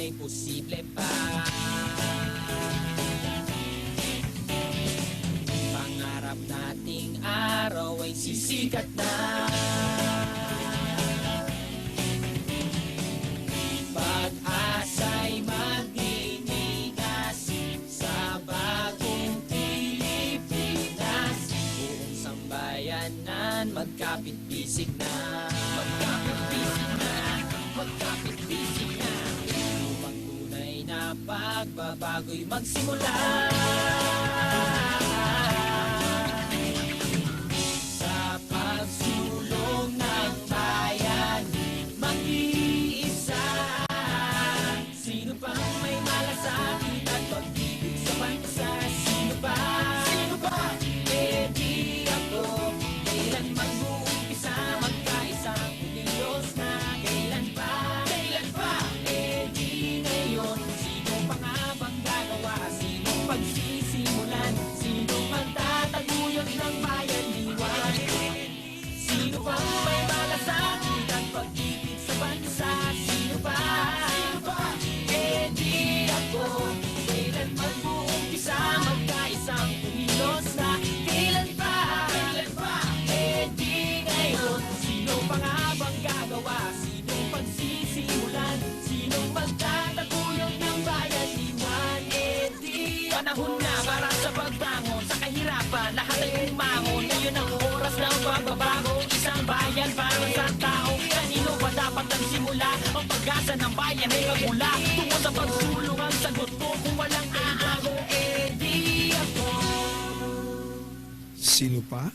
sana'y posible pa. Pangarap nating araw ay sisikat na. Pag-asa'y magdinigas Sa bagong Pilipinas. Buong sambayanan magkapit-bisig na na pagbabago'y magsimula Panahon na para sa pagbangon Sa kahirapan Lahat ay umangon Ngayon ang oras ng pagbabago Isang bayan para sa tao. Kanino ba dapat ang simula? Ang pag-asa ng bayan ay magmula Tungo sa pagsulong ang sagot ko Kung walang aago Eh di ako. Sino pa?